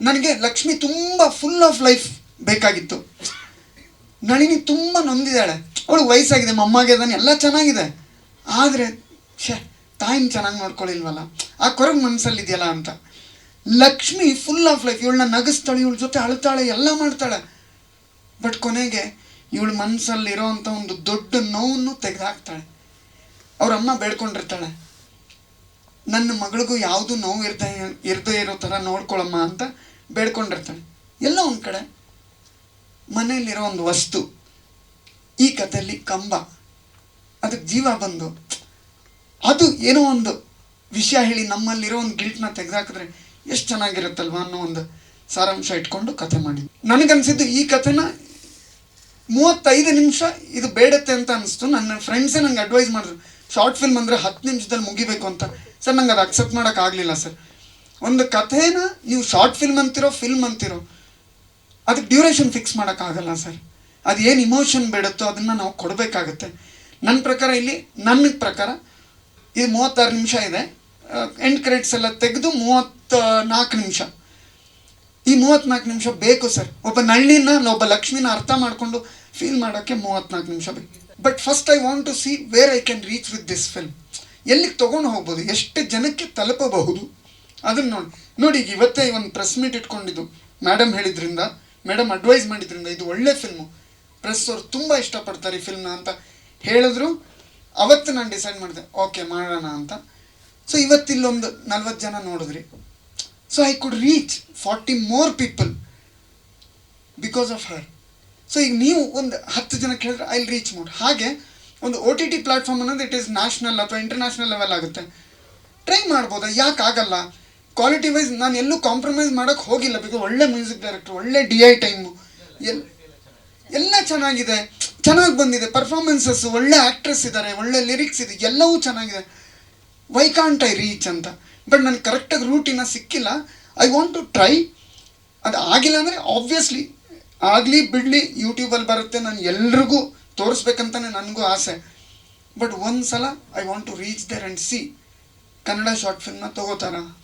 ನನಗೆ ಲಕ್ಷ್ಮಿ ತುಂಬ full of life ಬೇಕಾಗಿತ್ತು. ನಳಿನಿ ತುಂಬ ನೊಂದಿದ್ದಾಳೆ. ಅವಳು ವಯಸ್ಸಾಗಿದೆ ಮೊಮ್ಮಾಗಿದ್ದಾನೆ ಎಲ್ಲ ಚೆನ್ನಾಗಿದೆ. ಆದರೆ, ಛೇ, ತಾಯಿನ ಚೆನ್ನಾಗಿ ನೋಡ್ಕೊಳ್ಳಿಲ್ವಲ್ಲ ಆ ಕೊರಗು ಮನಸ್ಸಲ್ಲಿದೆಯಲ್ಲ ಅಂತ. ಲಕ್ಷ್ಮಿ ಫುಲ್ ಆಫ್ ಲೈಫ್ ಇವಳನ್ನ ನಗಿಸ್ತಾಳೆ, ಇವಳ ಜೊತೆ ಅಳ್ತಾಳೆ, ಎಲ್ಲ ಮಾಡ್ತಾಳೆ. ಬಟ್ ಕೊನೆಗೆ ಇವಳ ಮನಸ್ಸಲ್ಲಿರೋವಂಥ ಒಂದು ದೊಡ್ಡ ನೋವನ್ನು ತೆಗೆದುಹಾಕ್ತಾಳೆ ಅವ್ರ ಅಮ್ಮ ಬೇಡ್ಕೊಂಡಿರ್ತಾಳೆ. ನನ್ನ ಮಗಳಿಗೂ ಯಾವುದು ನೋವು ಇರ್ದೇ, ಇರದೇ ಇರೋ ಥರ ನೋಡ್ಕೊಳಮ್ಮ ಅಂತ ಬೇಡ್ಕೊಂಡಿರ್ತಾಳೆ ಎಲ್ಲ ಒಂದು ಕಡೆ ಮನೆಯಲ್ಲಿರೋ ಒಂದು ವಸ್ತು, ಈ ಕಥೆಯಲ್ಲಿ ಕಂಬ, ಅದಕ್ಕೆ ಜೀವ ಬಂದು, ಅದು ಏನೋ ಒಂದು ವಿಷಯ ಹೇಳಿ ನಮ್ಮಲ್ಲಿರೋ ಒಂದು ಗಿಲ್ಟ್ನ ತೆಗೆದಾಕಿದ್ರೆ ಎಷ್ಟು ಚೆನ್ನಾಗಿರುತ್ತಲ್ವ ಅನ್ನೋ ಒಂದು ಸಾರಾಂಶ ಇಟ್ಕೊಂಡು ಕಥೆ ಮಾಡಿದ್ವಿ. ನನಗನ್ಸಿದ್ದು ಈ ಕಥೆನ ಮೂವತ್ತೈದು ನಿಮಿಷ ಇದು ಬೇಡತ್ತೆ ಅಂತ ಅನಿಸ್ತು. ನನ್ನ ಫ್ರೆಂಡ್ಸೇ ನಂಗೆ ಅಡ್ವೈಸ್ ಮಾಡಿದ್ರು ಶಾರ್ಟ್ ಫಿಲ್ಮ್ ಅಂದರೆ ಹತ್ತು ನಿಮಿಷದಲ್ಲಿ ಮುಗಿಬೇಕು ಅಂತ. ಸರ್, ನಂಗೆ ಅದು ಅಕ್ಸೆಪ್ಟ್ ಮಾಡೋಕ್ಕಾಗಲಿಲ್ಲ ಸರ್. ಒಂದು ಕಥೆನ ನೀವು ಶಾರ್ಟ್ ಫಿಲ್ಮ್ ಅಂತಿರೋ ಫಿಲ್ಮ್ ಅಂತಿರೋ, ಅದಕ್ಕೆ ಡ್ಯೂರೇಷನ್ ಫಿಕ್ಸ್ ಮಾಡೋಕ್ಕಾಗಲ್ಲ ಸರ್. ಅದು ಏನು ಇಮೋಷನ್ ಬೇಡುತ್ತೋ ಅದನ್ನು ನಾವು ಕೊಡಬೇಕಾಗತ್ತೆ. ನನ್ನ ಪ್ರಕಾರ ಇಲ್ಲಿ ನನ್ನ ಪ್ರಕಾರ ಇದು ಮೂವತ್ತಾರು ನಿಮಿಷ ಇದೆ. ಎಂಡ್ ಕ್ರೆಡಿಟ್ಸ್ ಎಲ್ಲ ತೆಗೆದು ಮೂವತ್ತ ನಾಲ್ಕು ನಿಮಿಷ. ಈ ಮೂವತ್ನಾಲ್ಕು ನಿಮಿಷ ಬೇಕು ಸರ್. ಒಬ್ಬ ನಳ್ಳಿನ ಒಬ್ಬ ಲಕ್ಷ್ಮಿನ ಅರ್ಥ ಮಾಡಿಕೊಂಡು ಫೀಲ್ ಮಾಡೋಕ್ಕೆ ಮೂವತ್ತ್ನಾಲ್ಕು ನಿಮಿಷ ಬೇಕು. But first I want to see where I can reach with this film ಎಲ್ಲಿಗೆ ತೊಗೊಂಡು ಹೋಗ್ಬೋದು? ಎಷ್ಟು ಜನಕ್ಕೆ ತಲುಪಬಹುದು? ಅದನ್ನು ನೋಡಿ. ನೋಡಿ, ಈಗ ಇವತ್ತೇ ಒಂದು ಪ್ರೆಸ್ ಮೀಟ್ ಇಟ್ಕೊಂಡಿದ್ದು. ಮೇಡಮ್ ಹೇಳಿದ್ರಿಂದ ಮೇಡಮ್ ಅಡ್ವೈಸ್ ಮಾಡಿದ್ರಿಂದ ಇದು ಒಳ್ಳೆ ಫಿಲ್ಮು ಪ್ರೆಸ್ ಅವ್ರು ತುಂಬ ಇಷ್ಟಪಡ್ತಾರೆ ಈ ಫಿಲ್ಮ್ನ ಅಂತ ಹೇಳಿದ್ರು. ಅವತ್ತು ನಾನು ಡಿಸೈಡ್ ಮಾಡಿದೆ ಓಕೆ ಮಾಡೋಣ ಅಂತ. ಸೊ ಇವತ್ತಿಲ್ಲೊಂದು ನಲ್ವತ್ತು ಜನ ನೋಡಿದ್ರಿ. So I could reach forty more people because of her so ಈಗ ನೀವು ಒಂದು ಹತ್ತು ಜನ ಕೇಳಿದ್ರೆ ಐ ರೀಚ್ ಮೋರ್ ಹಾಗೆ ಒಂದು ಒ ಟಿ ಟಿ ಪ್ಲಾಟ್ಫಾರ್ಮ್ ಅನ್ನೋದು ಇಟ್ ಈಸ್ ನ್ಯಾಷನಲ್ ಅಥವಾ ಇಂಟರ್ನ್ಯಾಷನಲ್ ಲೆವೆಲ್ ಆಗುತ್ತೆ. ಟ್ರೈ ಮಾಡ್ಬೋದಾ? ಯಾಕೆ ಆಗಲ್ಲ? ಕ್ವಾಲಿಟಿ ವೈಸ್ ನಾನು ಎಲ್ಲೂ ಕಾಂಪ್ರಮೈಸ್ ಮಾಡೋಕ್ಕೆ ಹೋಗಿಲ್ಲ ಬಿಕಾಸ್ ಒಳ್ಳೆ ಮ್ಯೂಸಿಕ್ ಡೈರೆಕ್ಟರ್ ಒಳ್ಳೆ ಡಿ ಐ ಟೈಮು ಎಲ್ ಎಲ್ಲ ಚೆನ್ನಾಗಿದೆ. ಚೆನ್ನಾಗಿ ಬಂದಿದೆ. ಪರ್ಫಾರ್ಮೆನ್ಸಸ್ ಒಳ್ಳೆ ಆ್ಯಕ್ಟ್ರೆಸ್ ಇದ್ದಾರೆ ಒಳ್ಳೆ ಲಿರಿಕ್ಸ್ ಇದೆ, ಎಲ್ಲವೂ ಚೆನ್ನಾಗಿದೆ. ವೈ ಕಾಂಟ್ ಐ ರೀಚ್ ಅಂತ. ಬಟ್ ನನಗೆ ಕರೆಕ್ಟಾಗಿ ರೂಟಿನ ಸಿಕ್ಕಿಲ್ಲ. ಐ ವಾಂಟ್ ಟು ಟ್ರೈ ಅದು ಆಗಿಲ್ಲ ಅಂದರೆ ಆಬ್ವಿಯಸ್ಲಿ ಆಗಲಿ ಬಿಡಲಿ ಯೂಟ್ಯೂಬಲ್ಲಿ ಬರುತ್ತೆ, ನಾನು ಎಲ್ರಿಗೂ ತೋರಿಸ್ಬೇಕಂತಲೇ ನನಗೂ ಆಸೆ. ಬಟ್ ಒಂದು ಸಲ I want to reach there and see Kannada short ಫಿಲ್ಮ್ನ ತಗೋತಾರ ಅಂತ.